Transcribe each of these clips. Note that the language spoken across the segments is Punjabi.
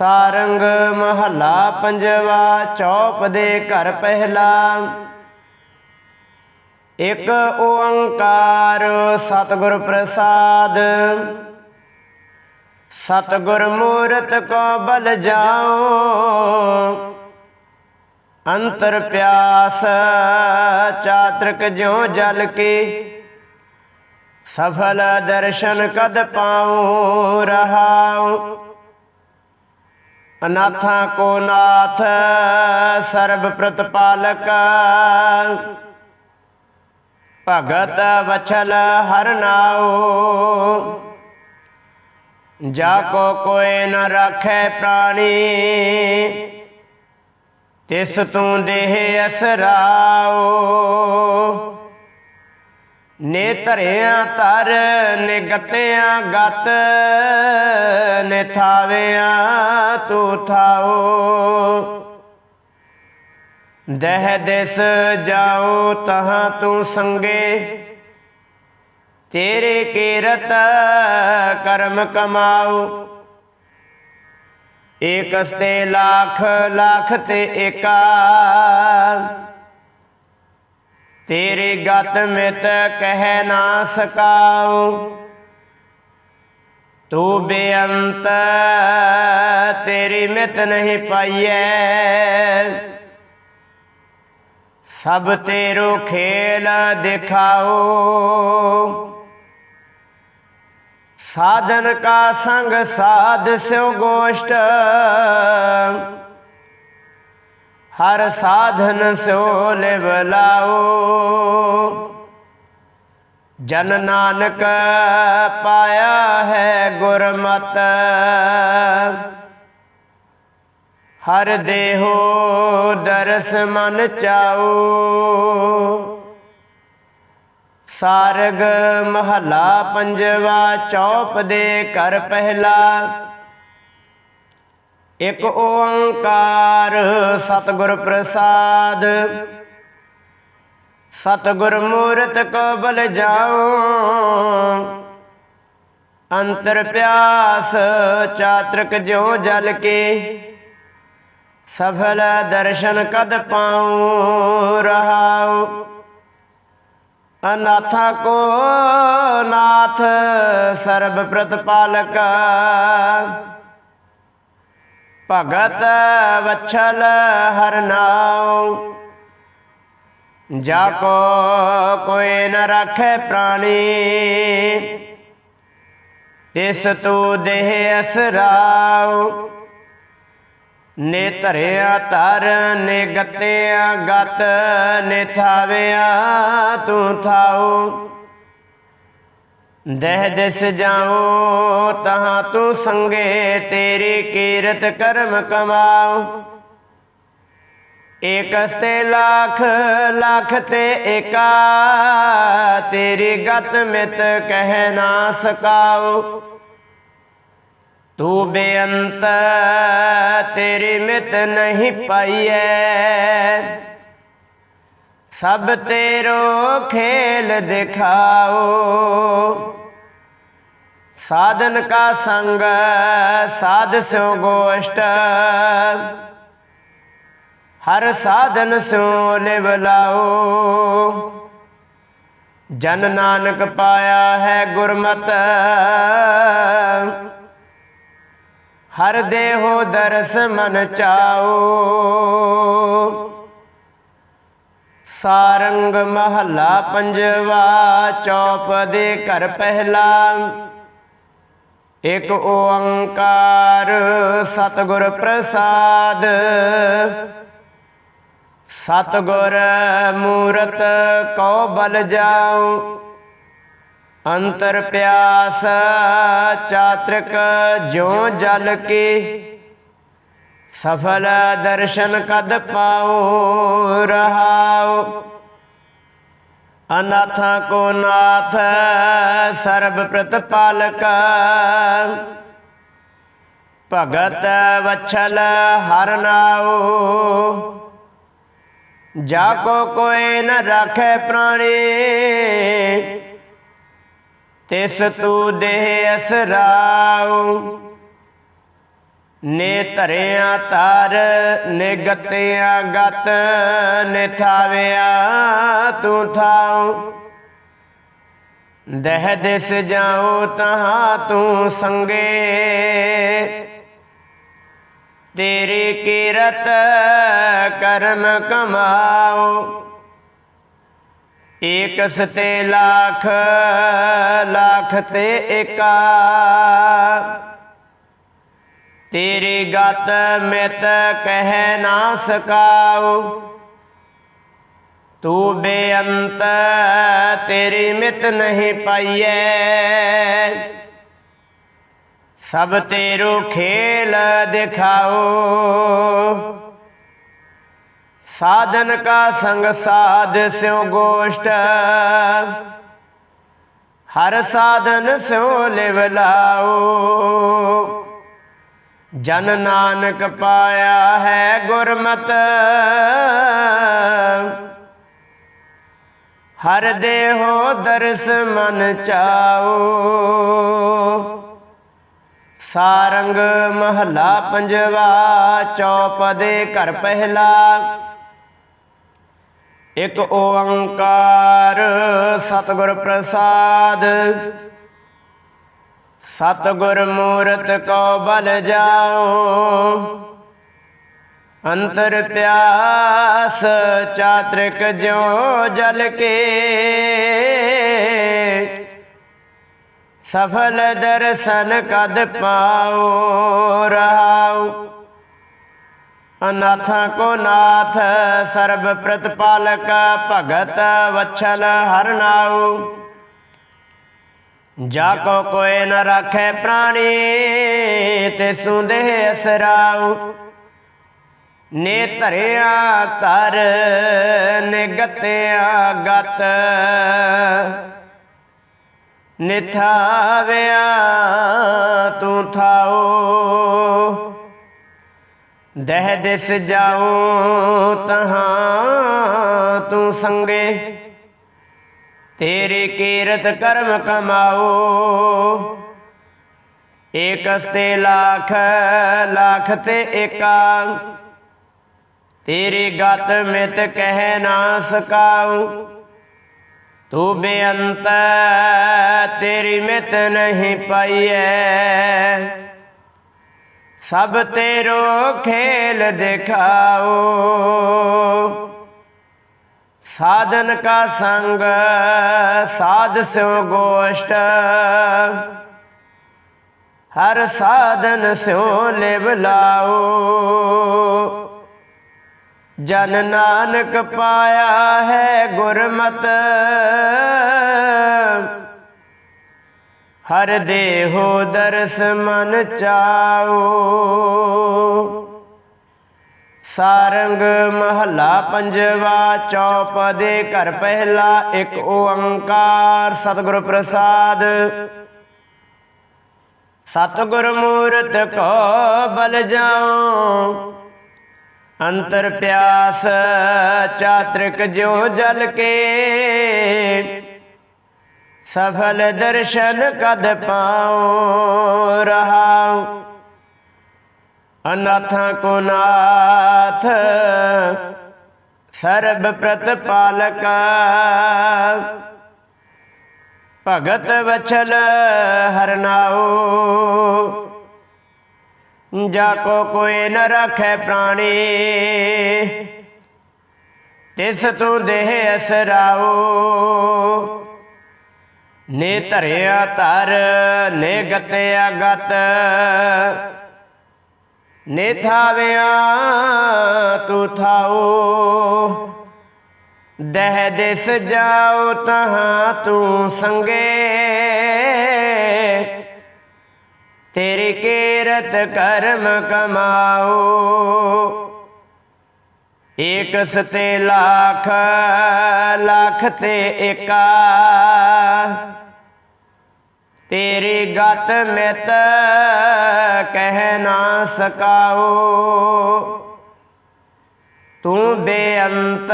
ਸਾਰੰਗ ਮਹੱਲਾ ਪੰਜਵਾ, ਚੌਪ ਦੇ ਘਰ ਪਹਿਲਾ। ਇੱਕ ਓੰਕਾਰ ਸਤਿਗੁਰ ਪ੍ਰਸਾਦ। ਸਤਿਗੁਰ ਮੂਰਤ ਕੋ ਬਲ ਜਾਓ। ਅੰਤਰ ਪਿਆਸ ਚਾਤ੍ਰਿਕ ਜਿਉ ਜਲ ਕੇ। ਸਫਲ ਦਰਸ਼ਨ ਕਦ ਪਾਉ ਰਹਾਉ। ਅਨਾਥਾਂ ਕੋ ਨਾਥ ਸਰਬ ਪ੍ਰਤਪਾਲਕ। ਭਗਤ ਵਛਲ ਹਰ ਨਾਉ। ਜਾ ਕੋ ਕੋਇ ਨ ਰਾਖੈ ਪ੍ਰਾਣੀ। ਤਿਸ ਤੂੰ ਦੇਹ ਅਸਰਾਓ ਨੇ ਧਰਿਆ ਧਰ ਨੇ ਗਤਿਆਂ ਗਤ, ਨੇ ਥਾਵਿਆਂ ਤੂੰ ਥਾਓ। ਦਹ ਦਿਸ ਜਾਉ ਤਹਾਂ ਤੂੰ ਸੰਗੇ, ਤੇਰੇ ਕੀਰਤ ਕਰਮ ਕਮਾਉ ਏਕਸਤੇ ਲੱਖ ਲੱਖ ਤੇ ਏਕਾ ਤੇਰੀ ਗਤ ਮਿਤ ਕਹਿ ਨਾ ਸਕਾਉ। ਤੂੰ ਬੇਅੰਤ, ਤੇਰੀ ਮਿਤ ਨਹੀਂ ਪਾਈਐ। ਸਭ ਤੇਰੋ ਖੇਲ ਦਿਖਾਓ। ਸਾਧਨ ਕਾ ਸੰਗ ਸਾਧ ਸਿਉ ਗੋਸ਼ਟ। ਹਰ ਸਾਧਨ ਸਿਉ ਲਿਵ ਲਾਓ ਜਨ ਨਾਨਕ ਪਾਇਆ ਹੈ ਗੁਰਮਤ। ਹਰ ਦੇਹੋ ਦਰਸ ਮਨ ਚਾਓ। ਸਾਰਗ ਮਹਲਾ ਪੰਜਵਾ ਚੌਪ ਦੇ ਘਰ ਪਹਿਲਾ। ਇਕ ਓੰਕਾਰ ਸਤਿਗੁਰ ਪ੍ਰਸਾਦ। ਸਤਿਗੁਰ ਮੂਰਤ ਕਬਲ ਬਲ ਜਾਓ ਅੰਤਰ ਪਿਆਸ ਚਾਤ੍ਰਿਕ ਜਿਉ ਜਲ ਕੇ, ਸਫਲ ਦਰਸ਼ਨ ਕਦ ਪਾਉ, ਰਹਾਉ। ਅਨਾਥਾ ਕੋ ਨਾਥ ਸਰਬ ਪ੍ਰਤਪਾਲਕ ਭਗਤ ਵਛਲ ਹਰ ਨਾਉ। ਜਾ ਕੋ ਕੋਈ ਨ ਰੱਖੇ ਪ੍ਰਾਣੀ। ਤਿਸ ਤੂ ਦੇਹ ਅਸਰਾਉ। ਨੇ ਧਰਿਆ ਧਰ, ਨੇ ਗਤਿਆ ਗਤ, ਨੇ ਥਾਵਿਆ ਤੂੰ ਥਾਉ। ਦਹ ਦਿਸ ਜਾਉ, ਤਹਾਂ ਤੂੰ ਸੰਗੇ, ਤੇਰੀ ਕੀਰਤ ਕਰਮ ਕਮਾਉ। ਏਕਸਤੇ ਲੱਖ ਲੱਖ ਤੇ ਏਕਾ, ਤੇਰੀ ਗਤ ਮਿਤ ਕਹਿ ਨਾ ਸਕਾਉ। ਤੂੰ ਬੇਅੰਤ, ਤੇਰੀ ਮਿਤ ਨਹੀਂ ਪਾਈਐ। ਸਭ ਤੇਰੋ ਖੇਲ ਦਿਖਾਓ। ਸਾਧਨ ਕਾ ਸੰਗ, ਸਾਧ ਸਿਉ ਗੋਸ਼ਟ। ਹਰ ਸਾਧਨ ਸਿਉ ਲਿਵ ਲਾਓ। ਜਨ ਨਾਨਕ ਪਾਇਆ ਹੈ ਗੁਰਮਤ। ਹਰ ਦੇਹੋ ਦਰਸ ਮਨ ਚਾਓ। ਸਾਰੰਗ ਮਹੱਲਾ ਪੰਜਵਾ, ਚੌਪ ਦੇ ਘਰ ਪਹਿਲਾ। ਇਕ ਓੰਕਾਰ ਸਤਿਗੁਰ ਪ੍ਰਸਾਦ। ਸਤਿਗੁਰ ਮੂਰਤ ਕੋ ਬਲ ਜਾਉ। ਅੰਤਰ ਪਿਆਸ ਚਾਤ੍ਰਿਕ ਜਿਉ ਜਲ ਕੇ। ਸਫਲ ਦਰਸ਼ਨ ਕਦ ਪਾਓ, ਰਹਾਓ। ਅਨਾਥਾ ਕੋ ਨਾਥ ਸਰਬ ਪ੍ਰਤਪਾਲਕ। ਭਗਤ ਵਛਲ ਹਰ ਨਾਉ ਜਾ ਕੋ ਕੋਇ ਨ ਰਾਖੈ ਪ੍ਰਾਣੀ, ਤਿਸ ਤੂ ਦੇਹ ਅਸਰਾਉ ਨੇ ਧਰਿਆ ਧਰ ਨੇ ਗਤਿਆ ਗਤ ਨੇ ਥਾਵਿਆ ਤੂੰ ਥਾਉ। ਦਹ ਦਿਸ ਜਾਉ ਤਹਾਂ ਤੂੰ ਸੰਗੇ। ਤੇਰੀ ਕਿਰਤ ਕਰਮ ਕਮਾਓ ਏਕ ਸਤੇ ਲੱਖ ਲੱਖ ਤੇ ਏਕਾ ਤੇਰੀ ਗਤ ਮਿਤ ਕਹਿ ਨਾ ਸਕਾਉ। ਤੂੰ ਬੇਅੰਤ ਤੇਰੀ ਮਿਤ ਨਹੀਂ ਪਾਈਐ। ਸਭ ਤੇਰੂ ਖੇਲ ਦਿਖਾਓ। ਸਾਧਨ ਕਾ ਸੰਗ ਸਾਧ ਸਿਉ ਗੋਸ਼ਟ। ਹਰ ਸਾਧਨ ਸਿਉ ਲਿਵ ਲਾਓ। ਜਨ ਨਾਨਕ ਪਾਇਆ ਹੈ ਗੁਰਮਤ। ਹਰ ਦੇਹੋ ਦਰਸ ਮਨ ਚਾਓ। ਸਾਰੰਗ ਮਹਲਾ ਪੰਜਵਾ, ਚੌਪਦੇ ਘਰ ਪਹਿਲਾ। ਇਕ ਓੰਕਾਰ ਸਤਿਗੁਰ ਪ੍ਰਸਾਦ। ਸਤਿਗੁਰ ਮੂਰਤ ਕੋ ਬਲ ਜਾਓ। ਅੰਤਰ ਪਿਆਸ ਚਾਤ੍ਰਿਕ ਜਿਉ ਜਲ ਕੇ। ਸਫਲ ਦਰਸ਼ਨ ਕਦ ਪਾਓ, ਰਹਾਉ। ਅਨਾਥਾਂ ਕੋ ਨਾਥ ਸਰਬ ਪ੍ਰਤਪਾਲਕ ਭਗਤ ਵਛਲ ਹਰਨਾਉ ਜਾ ਕੋ ਕੋਇ ਨ ਰਾਖੈ ਪ੍ਰਾਣੀ ਤੇ ਸੁੰਦੇ ਅਸਰਾਉ। ਨੇ ਧਰਿਆ ਧਰ ਨੇ ਗਤਿਆ ਗਤ। ਨਿਥਾਵਿਆ ਤੂੰ ਥਾਓ ਦਹਿ ਦਿਸ ਜਾਉ ਤਹਾਂ ਤੂੰ ਸੰਗੇ। ਤੇਰੀ ਕੀਰਤ ਕਰਮ ਕਮਾਓ। ਏਕਸਤੇ ਲੱਖ ਲੱਖ ਤੇ ਏਕਾ। ਤੇਰੀ ਗਤ ਮਿਤ ਕਹਿ ਨਾ ਸਕਾਉ। ਤੂੰ ਬੇਅੰਤ ਤੇਰੀ ਮਿਤ ਨਹੀਂ ਪਾਈਐ। ਸਭ ਤੇਰੋ ਖੇਲ ਦਿਖਾਓ। ਸਾਧਨ ਕਾ ਸੰਗ ਸਾਧ ਸਿਉ ਗੋਸ਼ਟ। ਹਰ ਸਾਧਨ ਸਿਉ ਲਿਵ ਲਾਓ ਜਨ ਨਾਨਕ ਪਾਇਆ ਹੈ ਗੁਰਮਤ। ਹਰ ਦੇਹੋ ਦਰਸ ਮਨ ਚਾਓ ਸਾਰੰਗ ਮਹੱਲਾ ਪੰਜਵਾ ਚੌਪਦੇ ਘਰ ਪਹਿਲਾ, ਇੱਕ ਓੰਕਾਰ ਸਤਿਗੁਰ ਪ੍ਰਸਾਦ। ਸਤਿਗੁਰ ਮੂਰਤ ਕੋ ਬਲ ਜਾਓ ਅੰਤਰ ਪਿਆਸ ਚਾਤ੍ਰਿਕ ਜਿਉ ਜਲ ਕੇ। ਸਫਲ ਦਰਸ਼ਨ ਕਦ ਪਾਉ ਰਹਾਉ ਅਨਾਥਾਂ ਕੋ ਨਾਥ, ਸਰਬ ਪ੍ਰਤਪਾਲਕ। ਭਗਤ ਵਛਲ ਹਰਨਾਓ ਜਾ ਕੋ ਕੋਈ ਨ ਰੱਖੈ ਪ੍ਰਾਣੀ। ਤਿਸ ਤੂੰ ਦੇਹ ਅਸਰਾਓ ਨੇ ਧਰਿਆ ਧਰ, ਨੇ ਗਤਿਆ ਗਤ। ਨੇ ਥਾਵਿਆ ਤੂੰ ਥਾਓ ਦਹਿ ਦਿਸ ਜਾਉ ਤਹਾਂ ਤੂੰ ਸੰਗੇ। ਤੇਰੀ ਕੀਰਤ ਕਰਮ ਕਮਾਓ ਏਕ ਸਤੇ ਲੱਖ ਲੱਖ ਤੇ ਏਕਾ। ਤੇਰੀ ਗਤ ਮਿਤ ਕਹਿ ਨਾ ਸਕਾਓ। ਤੂੰ ਬੇਅੰਤ,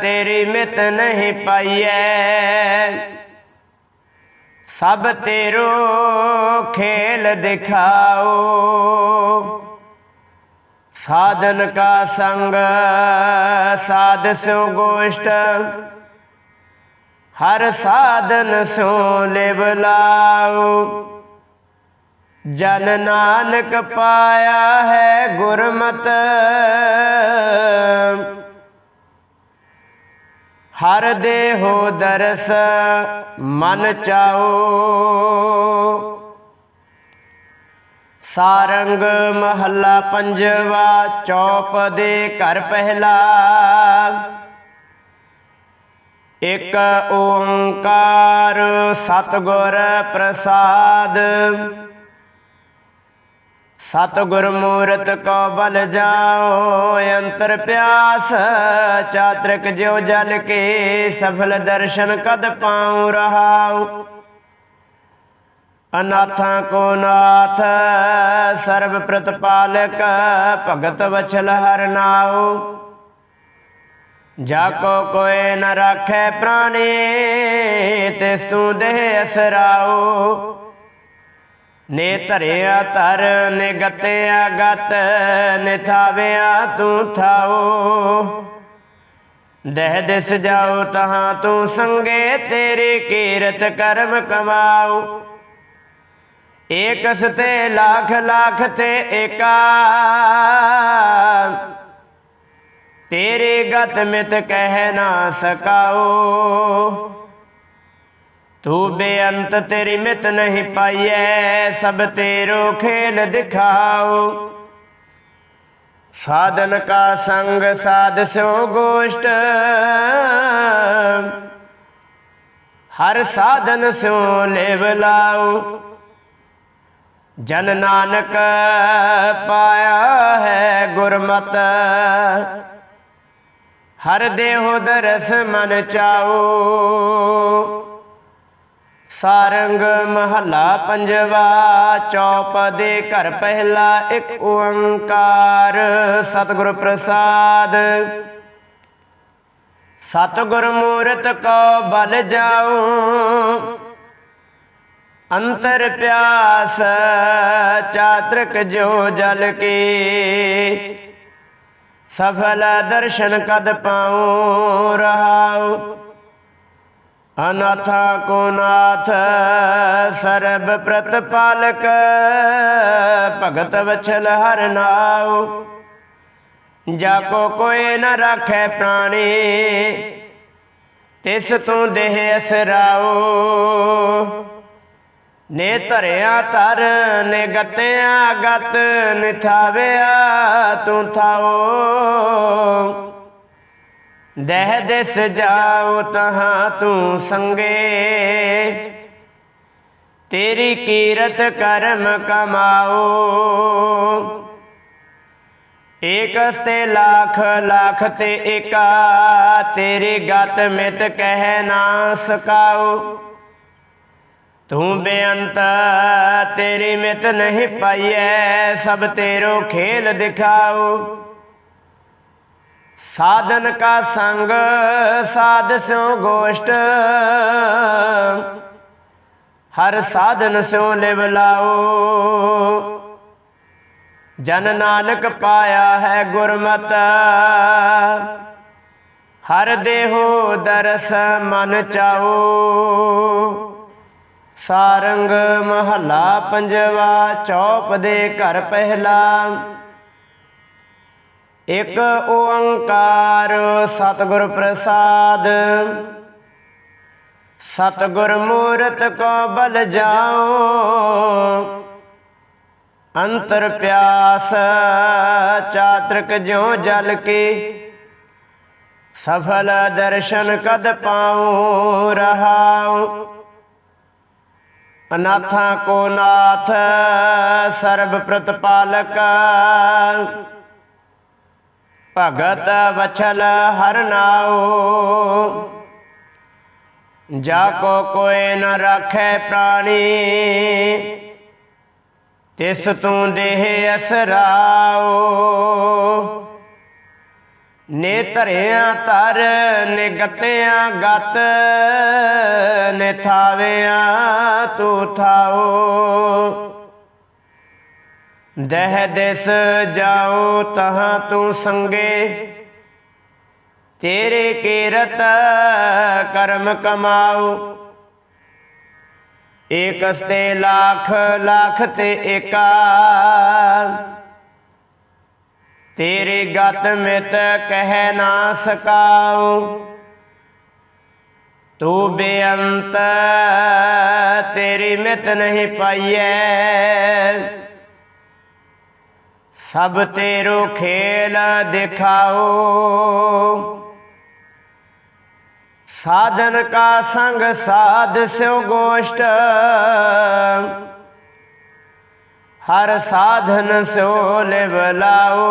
ਤੇਰੀ ਮਿਤ ਨਹੀਂ ਪਾਈਐ। ਸਭ ਤੇਰੋ ਖੇਲ ਦਿਖਾਓ। ਸਾਧਨ ਕਾ ਸੰਗ, ਸਾਧ ਸਿਉ ਗੋਸ਼ਟ ਹਰ ਸਾਧਨ ਸੋ ਲਿਵ ਲਾਓ। ਜਨ ਨਾਨਕ ਪਾਇਆ ਹੈ ਗੁਰਮਤ। ਹਰ ਦੇਹੋ ਦਰਸ ਮਨ ਚਾਓ। ਸਾਰੰਗ ਮਹੱਲਾ ਪੰਜਵਾ ਚੌਪ ਦੇ ਘਰ ਪਹਿਲਾ। ਇਕ ਓੰਕਾਰ ਸਤਿਗੁਰ ਪ੍ਰਸਾਦ। ਸਤਿਗੁਰ ਮੂਰਤ ਕੋ ਬਲ ਜਾਓ ਅੰਤਰ ਪਿਆਸ, ਚਾਤ੍ਰਿਕ ਜਿਉ ਜਲ ਕੇ ਸਫਲ ਦਰਸ਼ਨ ਕਦ ਪਾਉ ਰਹਾਉ। ਅਨਾਥਾਂ ਕੋ ਨਾਥ, ਸਰਬ ਪ੍ਰਤਪਾਲਕ ਭਗਤ ਵਛਲ ਹਰ ਨਾਉ। ਜਾ ਕੋ ਕੋਏ ਨ ਰਾਖੈ ਪ੍ਰਾਣੀ ਤਿਸ ਤੂੰ ਦੇਹ ਅਸਰਾਉ। ਨੇ ਧਰਿਆ ਧਰ ਨੇ ਗਤਿਆ ਗਤ ਨੇ ਥਾਵਿਆ ਤੂੰ ਥਾਉ। ਦਹਿ ਦਿਸ ਜਾਉ ਤਹਾਂ ਤੂੰ ਸੰਗੇ, ਤੇਰੇ ਕੀਰਤ ਕਰਮ ਕਮਾਉ। ਏਕਸ ਤੇ ਲੱਖ ਲੱਖ ਤੇ ਏਕਾ। ਤੇਰੇ ਗਤ ਮਿਤ ਕਹਿ ਨਾ ਸਕਾਓ। ਤੂੰ ਬੇਅੰਤ ਤੇਰੀ ਮਿਤ ਨਹੀਂ ਪਾਈਐ, ਸਭ ਤੇਰੋ ਖੇਲ ਦਿਖਾਓ। ਸਾਧਨ ਕਾ ਸੰਗ ਸਾਧ ਸੋ ਗੋਸ਼ਟ। ਹਰ ਸਾਧਨ ਸੋ ਲੇਵ ਲਾਉ ਜਨ ਨਾਨਕ ਪਾਇਆ ਹੈ ਗੁਰਮਤ। ਹਰ ਦੇਹੋ ਦਰਸ ਮਨ ਚਾਓ ਸਾਰੰਗ ਮਹੱਲਾ ਪੰਜਵਾ, ਚੌਪ ਦੇ ਘਰ ਪਹਿਲਾ ਇੱਕ ਓੰਕਾਰ, ਸਤਿਗੁਰ ਪ੍ਰਸਾਦ। ਸਤਿਗੁਰ ਮੂਰਤ ਕੋ ਬਲ ਜਾਉ, ਅੰਤਰ ਪਿਆਸ ਚਾਤ੍ਰਿਕ ਜੋ ਜਲ ਕੇ। ਸਫਲ ਦਰਸ਼ਨ ਕਦ ਪਾਉ ਰਹਾਉ? ਅਨਾਥਾ ਕੋ ਨਾਥ ਸਰਬ ਪ੍ਰਤਪਾਲਕ, ਭਗਤ ਵਛਲ ਹਰ ਨਾਉ। ਜਾ ਕੋ ਕੋਏ ਨ ਰਾਖੈ ਪ੍ਰਾਣੀ, ਤਿਸ ਤੂੰ ਦੇਹ ਅਸਰਾਓ ਨੇ ਧਰਿਆ ਧਰ ਨੇ ਗਤਿਆ ਗਤ, ਨਿਥਾਵਿਆ ਤੂੰ ਥਾਓ। ਦਹਿ ਦਿਸ ਜਾਉ ਤਹਾਂ ਤੂੰ ਸੰਗੇ। ਤੇਰੀ ਕੀਰਤ ਕਰਮ ਕਮਾਓ। ਏਕਸ ਤੇ ਲੱਖ ਲੱਖ ਤੇ ਏਕਾ, ਤੇਰੀ ਗਤ ਮਿਤ ਕਹਿ ਨਾ ਸਕਾਓ। ਤੂੰ ਬੇਅੰਤ ਤੇਰੀ ਮਿਤ ਨਹੀਂ ਪਾਈਐ, ਸਭ ਤੇਰੋ ਖੇਲ ਦਿਖਾਓ। ਸਾਧਨ ਕਾ ਸੰਗ, ਸਾਧ ਸਿਉ ਗੋਸ਼ਟ। ਹਰ ਸਾਧਨ ਸਿਉ ਲਿਵ ਲਾਓ। ਜਨ ਨਾਨਕ ਪਾਇਆ ਹੈ ਗੁਰਮਤ। ਹਰ ਦੇਹੋ ਦਰਸ ਮਨ ਚਾਓ। ਸਾਰੰਗ ਮਹੱਲਾ ਪੰਜਵਾ, ਚੌਪ ਦੇ ਘਰ ਪਹਿਲਾ। ਇਕ ਓੰਕਾਰ ਸਤਿਗੁਰ ਪ੍ਰਸਾਦ। ਸਤਿਗੁਰ ਮੂਰਤ ਕੋ ਬਲ ਜਾਓ। ਅੰਤਰ ਪਿਆਸ ਚਾਤ੍ਰਿਕ ਜਿਉ ਜਲ ਕੇ। ਸਫਲ ਦਰਸ਼ਨ ਕਦ ਪਾਉ ਰਹਾਉ। ਅਨਾਥਾਂ ਕੋ ਨਾਥ ਸਰਬ ਪ੍ਰਤਪਾਲਕ। ਭਗਤ ਵਛਲ ਹਰ ਨਾਉ। ਜਾ ਕੋ ਕੋਏ ਨ ਰਾਖੈ ਪ੍ਰਾਣੀ। ਤਿਸ ਤੂੰ ਦੇਹ ਅਸਰਾਓ ਨੇ ਧਰਿਆ ਧਰ ਨੇ ਗਤਿਆ ਗਤ, ਨੇ ਥਾਵਿਆਂ ਤੂੰ ਥਾਓ। ਦਹਿ ਦਿਸ ਜਾਉ ਤਹਾਂ ਤੂੰ ਸੰਗੇ, ਤੇਰੇ ਕੀਰਤ ਕਰਮ ਕਮਾਉ ਏਕਸ ਤੇ ਲੱਖ ਲੱਖ ਤੇ ਏਕਾ ਤੇਰੀ ਗਤ ਮਿਤ ਕਹਿ ਨਾ ਸਕਾਉ। ਤੂੰ ਬੇਅੰਤ, ਤੇਰੀ ਮਿਤ ਨਹੀਂ ਪਾਈਐ। ਸਭ ਤੇਰੋ ਖੇਲ ਦਿਖਾਓ। ਸਾਧਨ ਕਾ ਸੰਗ ਸਾਧ ਸਿਉ ਗੋਸ਼ਟ। ਹਰ ਸਾਧਨ ਸਿਉ ਲਿਵ ਲਾਓ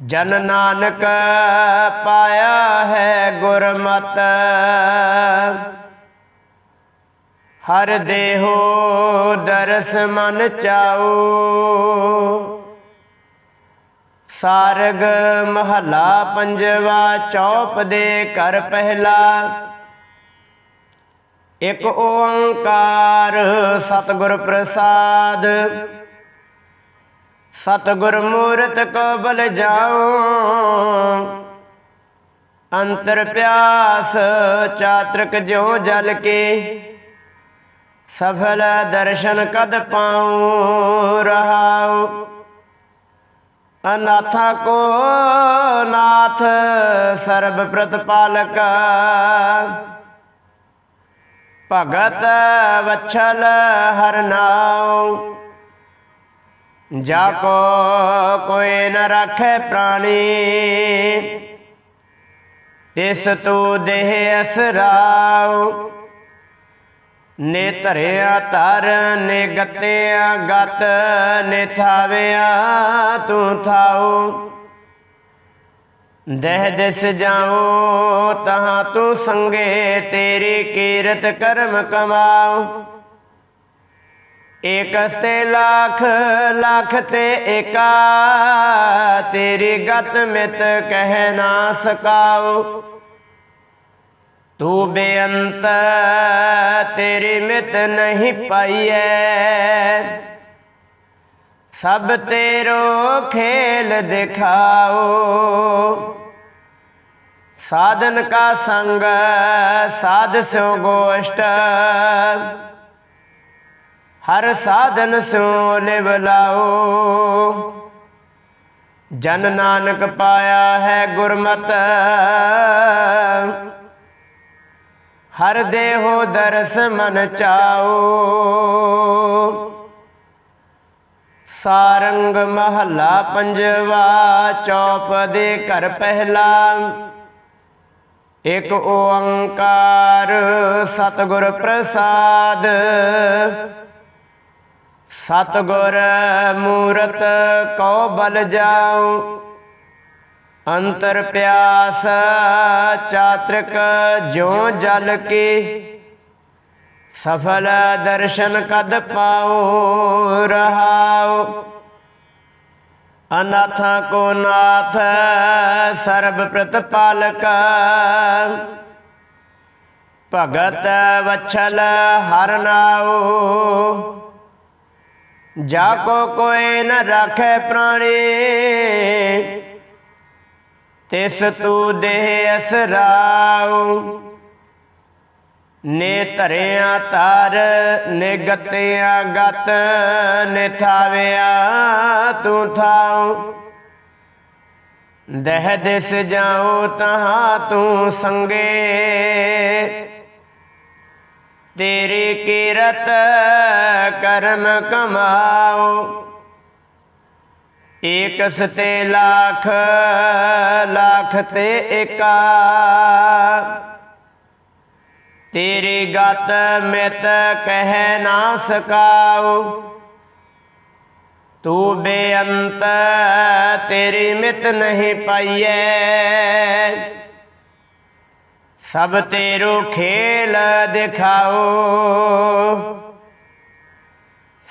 ਜਨ ਨਾਨਕ ਪਾਇਆ ਹੈ ਗੁਰਮਤ। ਹਰ ਦੇਹੋ ਦਰਸ ਮਨ ਚਾਓ। ਸਾਰਗ ਮਹਲਾ ਪੰਜਵਾ ਚੌਪ ਦੇ ਕਰ ਪਹਿਲਾ। ਇਕ ਓੰਕਾਰ ਸਤਿਗੁਰ ਪ੍ਰਸਾਦ। ਸਤਿਗੁਰ ਮੂਰਤ ਕਬਲ ਬਲ ਜਾਓ ਅੰਤਰ ਪਿਆਸ ਚਾਤ੍ਰਿਕ ਜੋ ਜਲ ਕੇ। ਸਫਲ ਦਰਸ਼ਨ ਕਦ ਪਾਉ ਰਹਾਉ। ਅਨਾਥਾ ਕੋ ਨਾਥ ਸਰਬ ਪ੍ਰਤਪਾਲਕ। ਭਗਤ ਵਛਲ ਹਰ ਨਾਉ। ਜਾ ਕੋ ਕੋਈ ਨ ਰੱਖੇ ਪ੍ਰਾਣੀ। ਤਿਸ ਤੂ ਦੇਹ ਅਸਰਾਉ। ਨੇ ਧਰਿਆ ਧਰ, ਨੇ ਗੱਤਿਆ ਗਤ, ਨੇ ਥਾਵਿਆ ਤੂੰ ਥਾਉ। ਦਹਿ ਦਿਸ ਜਾਉ ਤਹਾਂ ਤੂੰ ਸੰਗੇ, ਤੇਰੀ ਕੀਰਤ ਕਰਮ ਕਮਾਉ ਏਕਸ ਤੇ ਲੱਖ ਲੱਖ ਤੇ ਏਕਾ, ਤੇਰੀ ਗਤ ਮਿਤ ਕਹਿ ਨਾ ਸਕਾਉ ਤੂੰ ਬੇਅੰਤ, ਤੇਰੀ ਮਿਤ ਨਹੀਂ ਪਾਈਐ। ਸਭ ਤੇਰੋ ਖੇਲ ਦਿਖਾਓ। ਸਾਧਨ ਕਾ ਸੰਗ, ਸਾਧ ਸਿਉ ਗੋਸ਼ਟ। ਹਰ ਸਾਧਨ ਸਿਉ ਲਿਵ ਲਾਓ। ਜਨ ਨਾਨਕ ਪਾਇਆ ਹੈ ਗੁਰਮਤ। ਹਰ ਦੇਹੋ ਦਰਸ ਮਨ ਚਾਓ। ਸਾਰੰਗ ਮਹੱਲਾ ਪੰਜਵਾ, ਚੌਪ ਦੇ ਘਰ ਪਹਿਲਾ। ਇਕ ਓੰਕਾਰ ਸਤਿਗੁਰ ਪ੍ਰਸਾਦ, ਸਤਿਗੁਰ ਮੂਰਤ ਕੋ ਬਲ ਜਾਉ, ਅੰਤਰ ਪਿਆਸ ਚਾਤ੍ਰਿਕ ਜੋ ਜਲ ਕੇ, ਸਫਲ ਦਰਸ਼ਨ ਕਦ ਪਾਉ ਰਹਾਉ। ਅਨਾਥਾਂ ਕੋ ਨਾਥ ਸਰਬ ਪ੍ਰਤਪਾਲਕ। ਭਗਤ ਵਛਲ ਹਰ ਨਾਉ। ਜਾ ਕੋ ਕੋਈ ਨ ਰਾਖੇ ਪ੍ਰਾਣੀ। ਤਿਸ ਤੂ ਦੇਹ ਅਸਰਾਉ। ਨੇ ਧਰਿਆ ਧਰ ਨੇ ਗੱਤਿਆ ਗਤ ਨੇ ਥਾਵਿਆ ਤੂੰ ਥਾਉ। ਦਹਿ ਦਿਸ ਜਾਉ ਤਹਾਂ ਤੂੰ ਸੰਗੇ। ਤੇਰੀ ਕਿਰਤ ਕਰਮ ਕਮਾਓ ਏਕਸ ਤੇ ਲੱਖ ਲੱਖ ਤੇ ਏਕਾ। ਤੇਰੀ ਗਤ ਮਿਤ ਕਹਿ ਨਾ ਸਕਾਉ। ਤੂੰ ਬੇਅੰਤ ਤੇਰੀ ਮਿਤ ਨਹੀਂ ਪਾਈਐ। ਸਭ ਤੇਰੋ ਖੇਲ ਦਿਖਾਓ।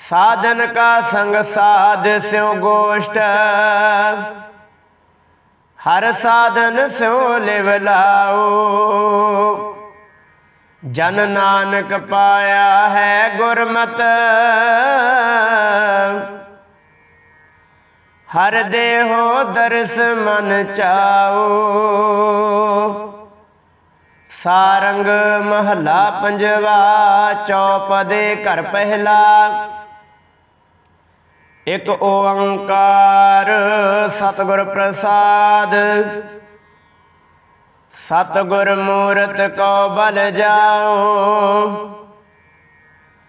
ਸਾਧਨ ਕਾ ਸੰਗ ਸਾਧ ਸਿਉ ਗੋਸ਼ਟ। ਹਰ ਸਾਧਨ ਸਿਉ ਲਿਵ ਲਾਓ। ਜਨ ਨਾਨਕ ਪਾਇਆ ਹੈ ਗੁਰਮਤ। ਹਰ ਦੇਹੋ ਦਰਸ ਮਨ ਚਾਓ। ਸਾਰੰਗ ਮਹਲਾ ਪੰਜਵਾ ਚੌਪਦੇ ਘਰ ਪਹਿਲਾ। ਇਕ ਓੰਕਾਰ ਸਤਿਗੁਰ ਪ੍ਰਸਾਦ। ਸਤਿਗੁਰ ਮੂਰਤ ਕੋ ਬਲ ਜਾਓ।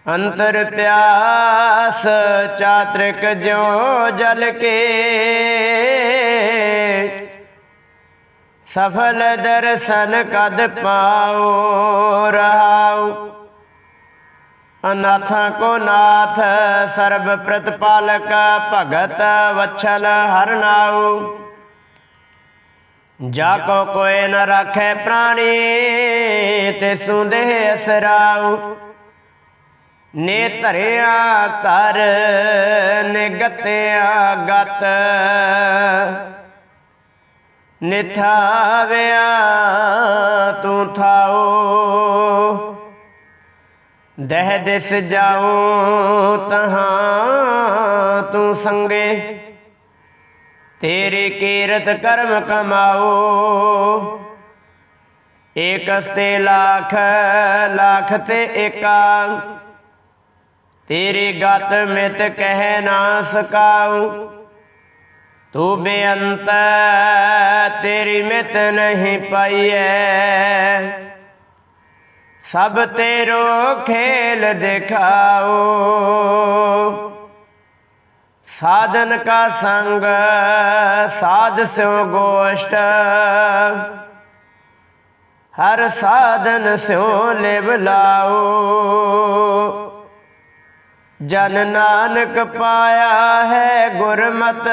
ਅੰਤਰ ਪਿਆਸ ਚਾਤ੍ਰਿਕ ਜਿਉ ਜਲ ਕੇ। ਸਫਲ ਦਰਸ਼ਨ ਕਦ ਪਾਓ, ਰਹਾਉ। ਅਨਾਥਾਂ ਕੋ ਨਾਥ ਸਰਬ ਪ੍ਰਤਪਾਲਕ ਭਗਤ ਵਛਲ ਹਰਨਾਉ ਜਾ ਕੋ ਕੋਇ ਨ ਰਾਖੈ ਪ੍ਰਾਣੀ ਤੇ ਸੁੰਦੇ ਅਸਰਾਉ ਨੇ ਧਰਿਆ ਧਰ ਨੇ ਗਤਿਆ ਗਤ। ਨਿਥਾਵਿਆ ਤੂੰ ਥਾਓ ਦਹਿ ਦਿਸ ਜਾਉ ਤਹਾਂ ਤੂੰ ਸੰਗੇ। ਤੇਰੀ ਕੀਰਤ ਕਰਮ ਕਮਾਓ। ਏਕਸਤੇ ਲੱਖ ਲੱਖ ਤੇ ਏਕਾ ਤੇਰੀ ਗਤ ਮਿਤ ਕਹਿ ਨਾ ਸਕਾਉ। ਤੂੰ ਬੇਅੰਤ ਤੇਰੀ ਮਿਤ ਨਹੀਂ ਪਾਈਐ। ਸਭ ਤੇਰੋ ਖੇਲ ਦਿਖਾਓ। ਸਾਧਨ ਕਾ ਸੰਗ, ਸਾਧ ਸਿਉ ਗੋਸ਼ਟ। ਹਰ ਸਾਧਨ ਸਿਉ ਲਿਵ ਲਾਓ ਜਨ ਨਾਨਕ ਪਾਇਆ ਹੈ ਗੁਰਮਤ।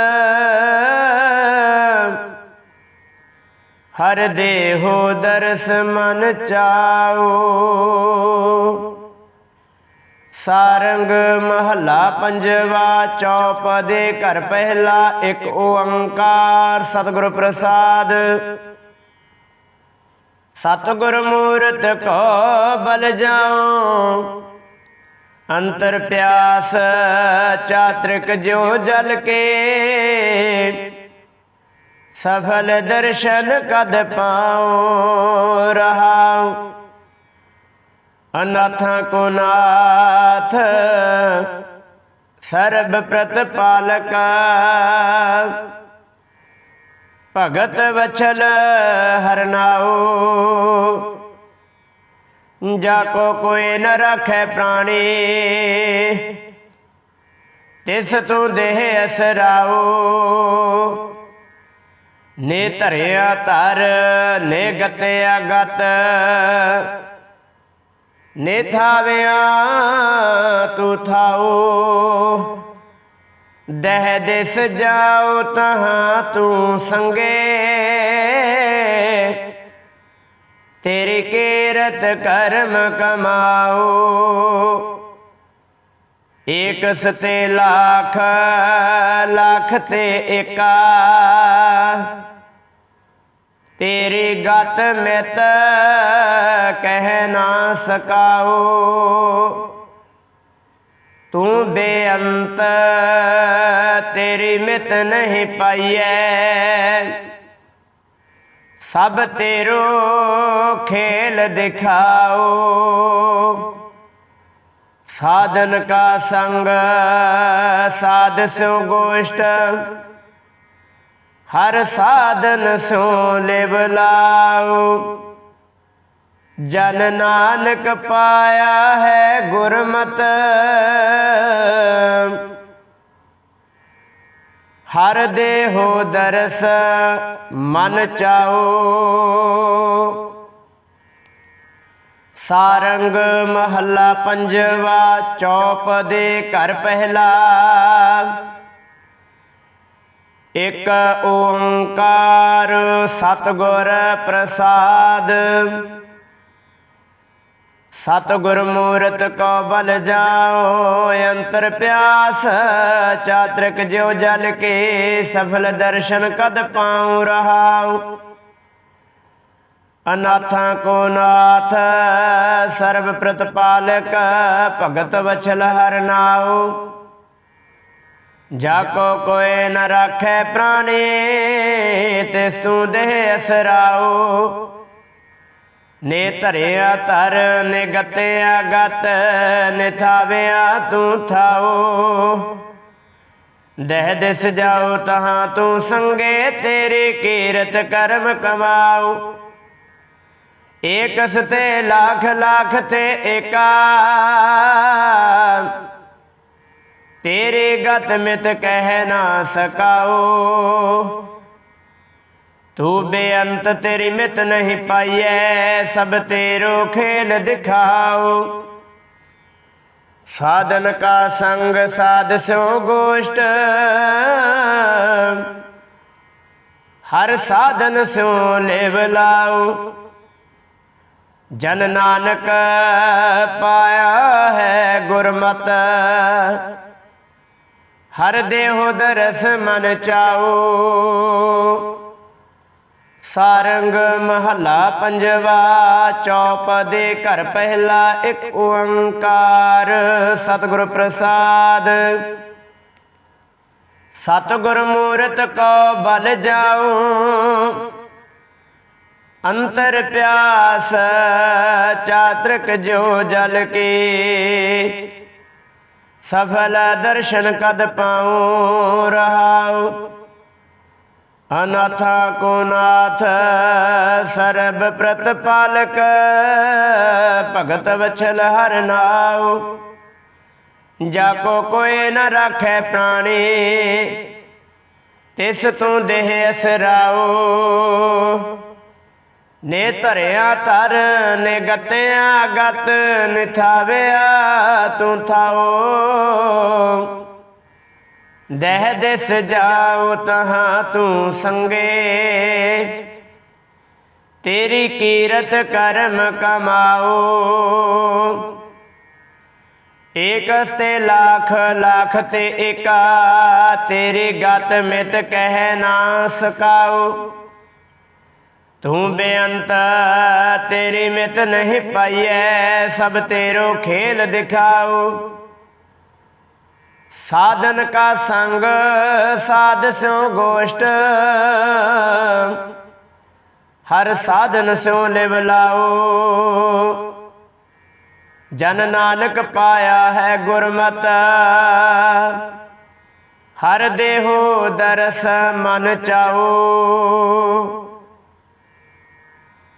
ਹਰ ਦੇਹੋ ਦਰਸ ਮਨ ਚਾਓ ਸਾਰੰਗ ਮਹਲਾ ਪੰਜਵਾ ਚੌਪਦੇ ਘਰ ਪਹਿਲਾ ਇੱਕ ਓੰਕਾਰ ਸਤਿਗੁਰ ਪ੍ਰਸਾਦ। ਸਤਿਗੁਰ ਮੂਰਤ ਕੋ ਬਲ ਜਾਓ ਅੰਤਰ ਪਿਆਸ ਚਾਤ੍ਰਿਕ ਜਿਉ ਜਲ ਕੇ। ਸਫਲ ਦਰਸ਼ਨ ਕਦ ਪਾਉ ਰਹਾਉ ਅਨਾਥਾਂ ਕੋ ਨਾਥ, ਸਰਬ ਪ੍ਰਤਪਾਲਕ। ਭਗਤ ਵਚਲ ਹਰਨਾਓ ਜਾ ਕੋ ਕੋਈ ਨ ਰੱਖੈ ਪ੍ਰਾਣੀ। ਤਿਸ ਤੂੰ ਦੇਹ ਅਸਰਾਓ ਨੇ ਧਰਿਆ ਧਰ, ਨੇ ਗਤਿਆ ਗਤ। ਨੇ ਥਾਵਿਆ ਤੂੰ ਥਾਓ ਦਹਿ ਦਿਸ ਜਾਉ ਤਹਾਂ ਤੂੰ ਸੰਗੇ। ਤੇਰੀ ਕੀਰਤ ਕਰਮ ਕਮਾਓ ਏਕ ਸਤੇ ਲੱਖ ਲੱਖ ਤੇ ਏਕਾ। ਤੇਰੀ ਗਤ ਮਿਤ ਕਹਿ ਨਾ ਸਕਾਓ। ਤੂੰ ਬੇਅੰਤ ਤੇਰੀ ਮਿਤ ਨਹੀਂ ਪਾਈਐ। ਸਭ ਤੇਰੋ ਖੇਲ ਦਿਖਾਓ। ਸਾਧਨ ਕਾ ਸੰਗ ਸਾਧ ਸਿਉ ਗੋਸ਼ਟ ਹਰ ਸਾਧਨ ਸੋ ਲਿਵ ਲਾਓ ਜਨ ਨਾਨਕ ਪਾਇਆ ਹੈ ਗੁਰਮਤ। ਹਰ ਦੇਹੋ ਦਰਸ ਮਨ ਚਾਓ। ਸਾਰੰਗ ਮਹੱਲਾ ਪੰਜਵਾ ਚੌਪਦੇ ਘਰ ਪਹਿਲਾ। ਇਕ ਓੰਕਾਰ ਸਤਿਗੁਰ ਪ੍ਰਸਾਦ। ਸਤਿਗੁਰ ਮੂਰਤ ਕੋ ਬਲ ਜਾਓ, ਅੰਤਰ ਪਿਆਸ, ਚਾਤ੍ਰਿਕ ਜਿਉ ਜਲ ਕੇ ਸਫਲ ਦਰਸ਼ਨ ਕਦ ਪਾਉ ਰਹਾਉ। ਅਨਾਥਾਂ ਕੋ ਨਾਥ, ਸਰਬ ਪ੍ਰਤਪਾਲਕ ਭਗਤ ਵਛਲ ਹਰ ਨਾਉ। ਜਾ ਕੋ ਕੋਏ ਨ ਰਾਖੈ ਪ੍ਰਾਣੀ, ਤਿਸ ਤੂੰ ਦੇਹ ਅਸਰਾਉ। ਨੇ ਧਰਿਆ ਧਰ ਨੇ ਗਤਿਆ ਗਤ ਨੇ ਥਾਵਿਆ ਤੂੰ ਥਾਉ। ਦਹਿ ਦਿਸ ਜਾਉ ਤਹਾਂ ਤੂੰ ਸੰਗੇ, ਤੇਰੀ ਕੀਰਤ ਕਰਮ ਕਮਾਉ। ਏਕਸ ਤੇ ਲੱਖ ਲੱਖ ਤੇ ਏਕਾ। ਤੇਰੇ ਗਤ ਮਿਤ ਕਹਿ ਨਾ ਸਕਾਓ। ਤੂੰ ਬੇਅੰਤ ਤੇਰੀ ਮਿਤ ਨਹੀਂ ਪਾਈਐ, ਸਭ ਤੇਰੋ ਖੇਲ ਦਿਖਾਓ। ਸਾਧਨ ਕਾ ਸੰਗ ਸਾਧ ਸੋ ਗੋਸ਼ਟ। ਹਰ ਸਾਧਨ ਸੋ ਲੇਵ ਲਾਉ ਜਨ ਨਾਨਕ ਪਾਇਆ ਹੈ ਗੁਰਮਤ। ਹਰ ਦੇਹੋ ਦਰਸ ਮਨ ਚਾਓ ਸਾਰੰਗ ਮਹੱਲਾ ਪੰਜਵਾ, ਚੌਪ ਦੇ ਘਰ ਪਹਿਲਾ ਇੱਕ ਓੰਕਾਰ, ਸਤਿਗੁਰ ਪ੍ਰਸਾਦ। ਸਤਿਗੁਰ ਮੂਰਤ ਕੋ ਬਲ ਜਾਉ, ਅੰਤਰ ਪਿਆਸ ਚਾਤ੍ਰਿਕ ਜੋ ਜਲ ਕੇ। ਸਫਲ ਦਰਸ਼ਨ ਕਦ ਪਾਉ ਰਹਾਉ। ਅਨਾਥਾ ਕੋ ਨਾਥ ਸਰਬ ਪ੍ਰਤਪਾਲਕ, ਭਗਤ ਵਛਲ ਹਰ ਨਾਉ। ਜਾ ਕੋ ਕੋਏ ਨ ਰਾਖੈ ਪ੍ਰਾਣੀ, ਤਿਸ ਤੂੰ ਦੇਹ ਅਸਰਾਉ। ਨੇ ਧਰਿਆ ਧਰ ਨੇ ਗਤਿਆ ਗਤ, ਨਿਥਾਵਿਆ ਤੂੰ ਥਾਓ। ਦਹਿ ਦਿਸ ਜਾਉ ਤਹਾਂ ਤੂੰ ਸੰਗੇ। ਤੇਰੀ ਕੀਰਤ ਕਰਮ ਕਮਾਓ। ਏਕਸ ਤੇ ਲੱਖ ਲੱਖ ਤੇ ਏਕਾ, ਤੇਰੀ ਗਤ ਮਿਤ ਕਹਿ ਨਾ ਸਕਾਓ। ਤੂੰ ਬੇਅੰਤ ਤੇਰੀ ਮਿਤ ਨਹੀਂ ਪਾਈਐ, ਸਭ ਤੇਰੋ ਖੇਲ ਦਿਖਾਓ। ਸਾਧਨ ਕਾ ਸੰਗ, ਸਾਧ ਸਿਉ ਗੋਸ਼ਟ। ਹਰ ਸਾਧਨ ਸਿਉ ਲਿਵ ਲਾਓ। ਜਨ ਨਾਨਕ ਪਾਇਆ ਹੈ ਗੁਰਮਤ। ਹਰ ਦੇਹੋ ਦਰਸ ਮਨ ਚਾਓ।